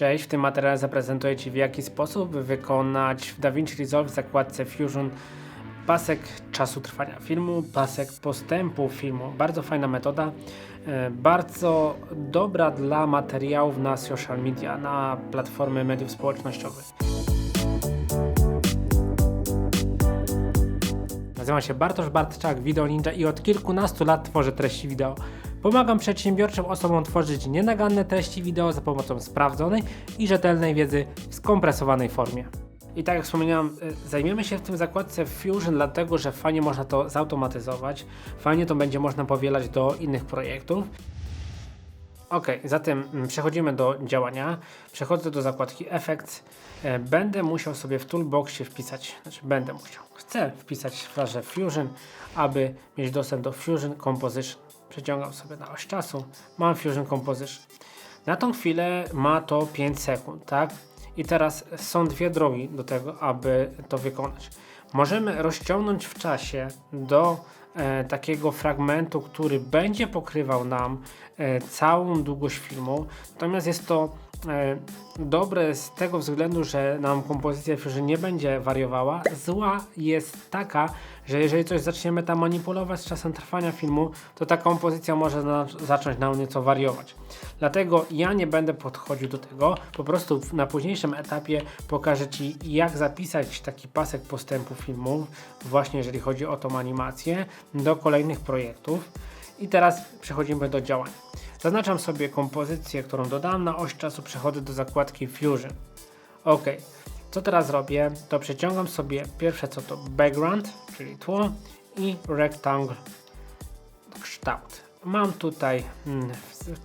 Cześć, w tym materiale zaprezentuję Ci w jaki sposób wykonać w DaVinci Resolve w zakładce Fusion pasek czasu trwania filmu, pasek postępu filmu. Bardzo fajna metoda, e, bardzo dobra dla materiałów na social media, na platformy mediów społecznościowych. Nazywam się Bartosz Bartczak, Video Ninja i od kilkunastu lat tworzę treści wideo. Pomagam przedsiębiorczym osobom tworzyć nienaganne treści wideo za pomocą sprawdzonej i rzetelnej wiedzy w skompresowanej formie. I tak jak wspomniałem, y, zajmiemy się w tym zakładce Fusion, dlatego że fajnie można to zautomatyzować, fajnie to będzie można powielać do innych projektów. Ok, zatem mm, przechodzimy do działania. Przechodzę do zakładki Effects. E, Będę musiał sobie w toolboxie wpisać, znaczy będę musiał, chcę wpisać frazę Fusion, aby mieć dostęp do Fusion Composition. Przeciągam sobie na oś czasu, mam Fusion Composition. Na tą chwilę ma to 5 sekund, tak? I teraz są dwie drogi do tego, aby to wykonać. Możemy rozciągnąć w czasie do e, takiego fragmentu, który będzie pokrywał nam e, całą długość filmu. Natomiast jest to dobre z tego względu, że nam kompozycja Fusion nie będzie wariowała. Zła jest taka, że jeżeli coś zaczniemy tam manipulować z czasem trwania filmu, to ta kompozycja może na, zacząć nam nieco wariować. Dlatego ja nie będę podchodził do tego, po prostu na późniejszym etapie pokażę Ci jak zapisać taki pasek postępu filmu, właśnie jeżeli chodzi o tą animację, do kolejnych projektów. I teraz przechodzimy do działania. Zaznaczam sobie kompozycję, którą dodam na oś czasu, przechodzę do zakładki Fusion. Ok, co teraz robię? To przeciągam sobie pierwsze co to background, czyli tło i rectangle kształt. Mam tutaj, mm,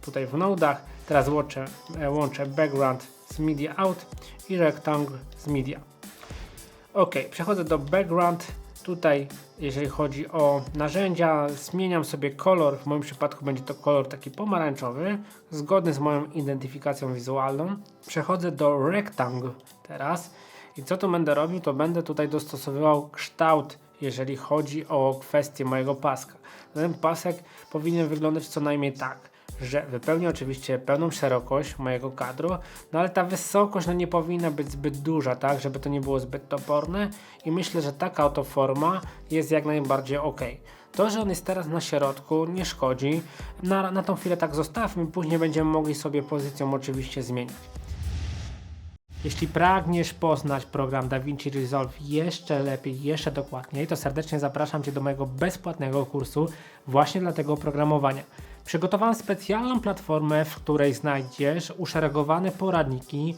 tutaj w nodach, teraz łączę, e, łączę background z media out i rectangle z media. Ok, przechodzę do background. Tutaj, jeżeli chodzi o narzędzia, zmieniam sobie kolor. W moim przypadku będzie to kolor taki pomarańczowy, zgodny z moją identyfikacją wizualną. Przechodzę do rectangle teraz. I co tu będę robił? To będę tutaj dostosowywał kształt, jeżeli chodzi o kwestię mojego paska. Ten pasek powinien wyglądać co najmniej tak że wypełni oczywiście pełną szerokość mojego kadru, no ale ta wysokość no nie powinna być zbyt duża, tak, żeby to nie było zbyt toporne i myślę, że taka oto forma jest jak najbardziej ok. To, że on jest teraz na środku nie szkodzi, na, na tą chwilę tak zostawmy, później będziemy mogli sobie pozycją oczywiście zmienić. Jeśli pragniesz poznać program DaVinci Resolve jeszcze lepiej, jeszcze dokładniej, to serdecznie zapraszam Cię do mojego bezpłatnego kursu właśnie dla tego oprogramowania. Przygotowałem specjalną platformę, w której znajdziesz uszeregowane poradniki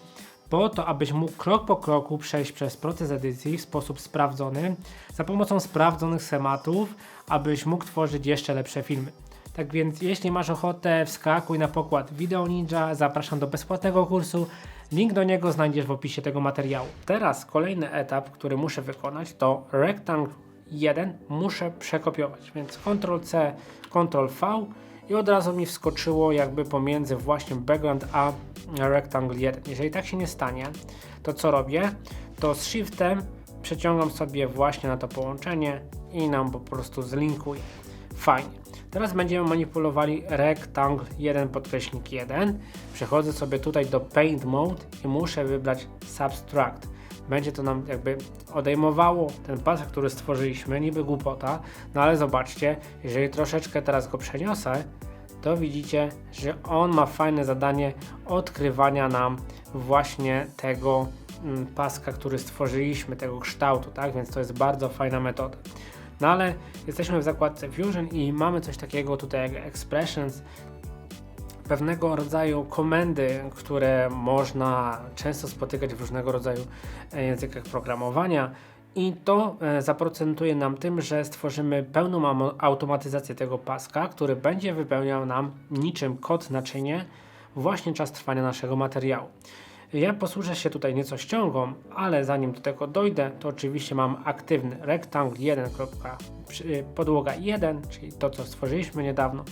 po to, abyś mógł krok po kroku przejść przez proces edycji w sposób sprawdzony, za pomocą sprawdzonych schematów, abyś mógł tworzyć jeszcze lepsze filmy. Tak więc, jeśli masz ochotę, wskakuj na pokład Video Ninja, zapraszam do bezpłatnego kursu. Link do niego znajdziesz w opisie tego materiału. Teraz kolejny etap, który muszę wykonać, to Rectangle 1 muszę przekopiować, więc Ctrl C, Ctrl V i od razu mi wskoczyło jakby pomiędzy właśnie background a Rectangle 1. Jeżeli tak się nie stanie, to co robię? To z Shiftem przeciągam sobie właśnie na to połączenie i nam po prostu zlinkuje. Fajnie. Teraz będziemy manipulowali Rectangle 1 podkreśnik 1. Przechodzę sobie tutaj do Paint Mode i muszę wybrać Subtract. Będzie to nam jakby odejmowało ten pasek, który stworzyliśmy, niby głupota, no ale zobaczcie, jeżeli troszeczkę teraz go przeniosę, to widzicie, że on ma fajne zadanie odkrywania nam właśnie tego mm, paska, który stworzyliśmy, tego kształtu, tak? Więc to jest bardzo fajna metoda. No ale jesteśmy w zakładce Fusion i mamy coś takiego tutaj jak Expressions, pewnego rodzaju komendy, które można często spotykać w różnego rodzaju e, językach programowania. I to e, zaprocentuje nam tym, że stworzymy pełną automatyzację tego paska, który będzie wypełniał nam niczym kod naczynie właśnie czas trwania naszego materiału. Ja posłużę się tutaj nieco ściągą, ale zanim do tego dojdę, to oczywiście mam aktywny rectangle 1. przy- podłoga 1, czyli to co stworzyliśmy niedawno.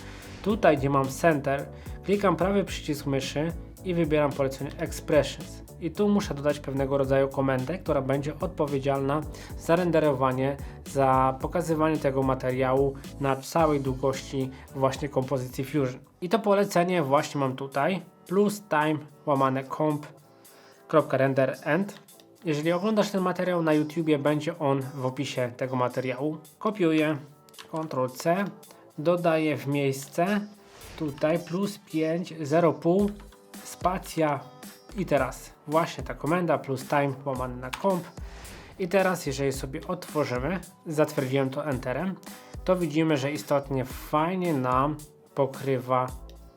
Tutaj gdzie mam center, klikam prawy przycisk myszy i wybieram polecenie expressions. I tu muszę dodać pewnego rodzaju komendę, która będzie odpowiedzialna za renderowanie, za pokazywanie tego materiału na całej długości właśnie kompozycji Fusion. I to polecenie właśnie mam tutaj. plus time łamane comp.render end. Jeżeli oglądasz ten materiał na YouTubie, będzie on w opisie tego materiału. Kopiuję, Ctrl C, dodaję w miejsce tutaj plus 5, 0,5, spacja i teraz właśnie ta komenda plus time łamane na comp. I teraz jeżeli sobie otworzymy, zatwierdziłem to Enterem, to widzimy, że istotnie fajnie nam pokrywa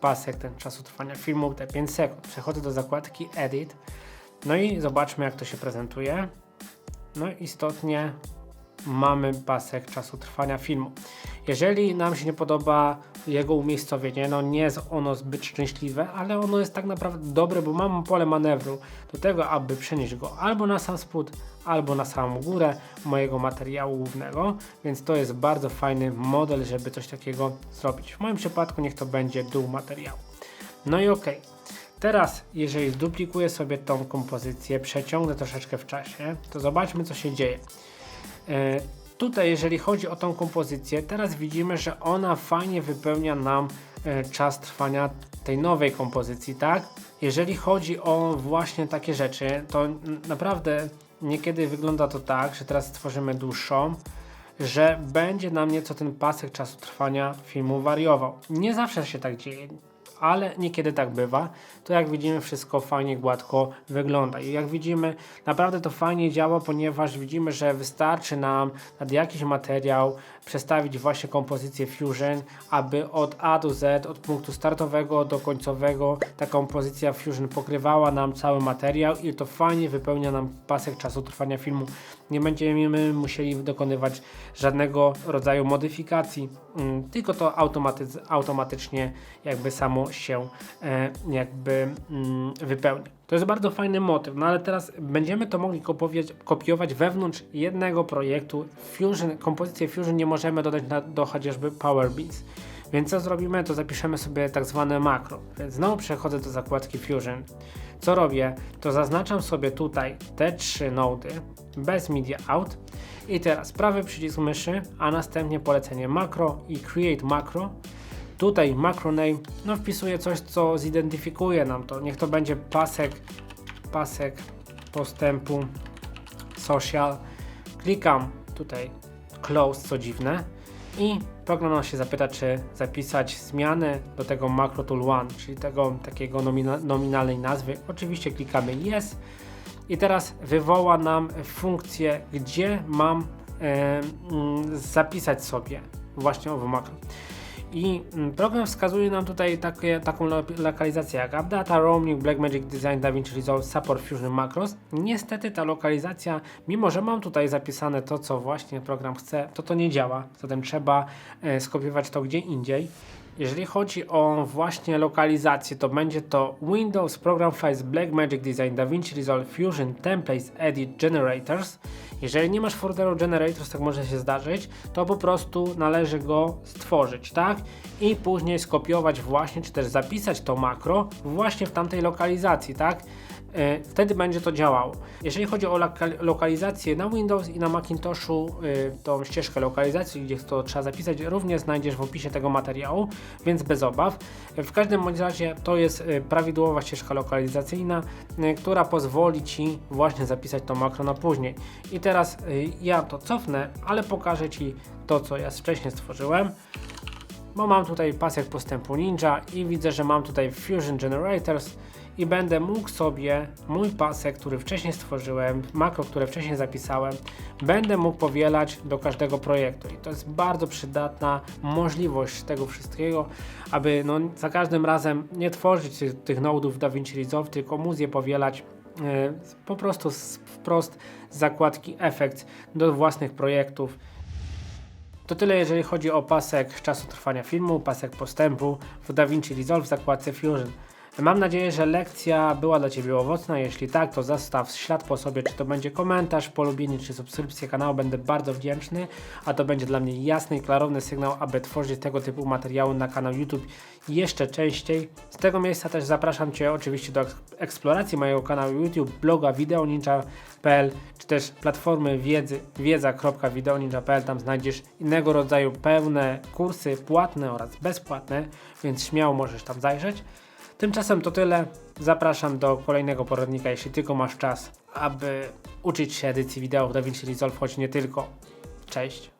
pasek ten czasu trwania filmu, te 5 sekund. Przechodzę do zakładki Edit, no i zobaczmy jak to się prezentuje. No istotnie mamy pasek czasu trwania filmu. Jeżeli nam się nie podoba jego umiejscowienie, no nie jest ono zbyt szczęśliwe, ale ono jest tak naprawdę dobre, bo mamy pole manewru do tego, aby przenieść go albo na sam spód, albo na samą górę mojego materiału głównego, więc to jest bardzo fajny model, żeby coś takiego zrobić. W moim przypadku niech to będzie dół materiału. No i ok. Teraz, jeżeli zduplikuję sobie tą kompozycję, przeciągnę troszeczkę w czasie, to zobaczmy, co się dzieje. Tutaj, jeżeli chodzi o tą kompozycję, teraz widzimy, że ona fajnie wypełnia nam e, czas trwania tej nowej kompozycji, tak? Jeżeli chodzi o właśnie takie rzeczy, to naprawdę niekiedy wygląda to tak, że teraz stworzymy dłuższą, że będzie nam nieco ten pasek czasu trwania filmu wariował. Nie zawsze się tak dzieje, ale niekiedy tak bywa. To jak widzimy wszystko fajnie, gładko wygląda. I jak widzimy, naprawdę to fajnie działa, ponieważ widzimy, że wystarczy nam nad jakiś materiał przestawić właśnie kompozycję Fusion, aby od A do Z, od punktu startowego do końcowego, ta kompozycja Fusion pokrywała nam cały materiał i to fajnie wypełnia nam pasek czasu trwania filmu. Nie będziemy musieli dokonywać żadnego rodzaju modyfikacji, mm, tylko to automatycznie jakby samo się e, jakby mm, wypełnia. To jest bardzo fajny motyw, no ale teraz będziemy to mogli kopiować, wewnątrz jednego projektu. Fusion, kompozycję Fusion nie możemy dodać na, do chociażby Power Beats. Więc co zrobimy, to zapiszemy sobie tak zwane makro. Więc znowu przechodzę do zakładki Fusion. Co robię, to zaznaczam sobie tutaj te trzy nody bez media out i teraz prawy przycisk myszy, a następnie polecenie makro i create makro. Tutaj macro name, no wpisuję coś, co zidentyfikuje nam to. Niech to będzie pasek, pasek postępu social. Klikam tutaj close, co dziwne. I program nam się zapyta, czy zapisać zmiany do tego macro tool 1, czyli tego takiego nomina nominalnej nazwy. Oczywiście klikamy yes. I teraz wywoła nam funkcję, gdzie mam e, zapisać sobie właśnie owo makro. I mm, program wskazuje nam tutaj takie, taką lo- lokalizację jak AppData, Roaming, Blackmagic Design, DaVinci Resolve, Support Fusion Macros. Niestety ta lokalizacja, mimo że mam tutaj zapisane to, co właśnie program chce, to to nie działa. Zatem trzeba e, skopiować to gdzie indziej. Jeżeli chodzi o właśnie lokalizację, to będzie to Windows, Program Files, Blackmagic Design, DaVinci Resolve, Fusion, Templates, Edit, Generators. Jeżeli nie masz folderu Generators, tak może się zdarzyć, to po prostu należy go stworzyć, tak? I później skopiować właśnie, czy też zapisać to makro właśnie w tamtej lokalizacji, tak? E, Wtedy będzie to działało. Jeżeli chodzi o loka- lokalizację na Windows i na Macintoshu, y, tą ścieżkę lokalizacji, gdzie to trzeba zapisać, również znajdziesz w opisie tego materiału, więc bez obaw. W każdym bądź razie to jest prawidłowa ścieżka lokalizacyjna, która pozwoli Ci właśnie zapisać to makro na później. I teraz ja to cofnę, ale pokażę Ci to, co ja wcześniej stworzyłem bo mam tutaj pasek postępu Ninja i widzę, że mam tutaj Fusion Generators i będę mógł sobie mój pasek, który wcześniej stworzyłem, makro, które wcześniej zapisałem, będę mógł powielać do każdego projektu i to jest bardzo przydatna możliwość tego wszystkiego, aby no, za każdym razem nie tworzyć tych, tych nodów DaVinci Resolve, tylko móc je powielać e, po prostu wprost z zakładki Effects do własnych projektów. To tyle jeżeli chodzi o pasek czasu trwania filmu, pasek postępu w DaVinci Resolve w zakładce Fusion. Mam nadzieję, że lekcja była dla Ciebie owocna. Jeśli tak, to zostaw ślad po sobie, czy to będzie komentarz, polubienie, czy subskrypcja kanału. Będę bardzo wdzięczny, a to będzie dla mnie jasny i klarowny sygnał, aby tworzyć tego typu materiały na kanał YouTube jeszcze częściej. Z tego miejsca też zapraszam Cię oczywiście do eks- eksploracji mojego kanału YouTube, bloga wideoninja.pl, czy też platformy wiedzy wiedza.wideoninja.pl. Tam znajdziesz innego rodzaju pełne kursy płatne oraz bezpłatne, więc śmiało możesz tam zajrzeć. Tymczasem to tyle. Zapraszam do kolejnego poradnika, jeśli tylko masz czas, aby uczyć się edycji wideo w DaVinci Resolve, choć nie tylko. Cześć.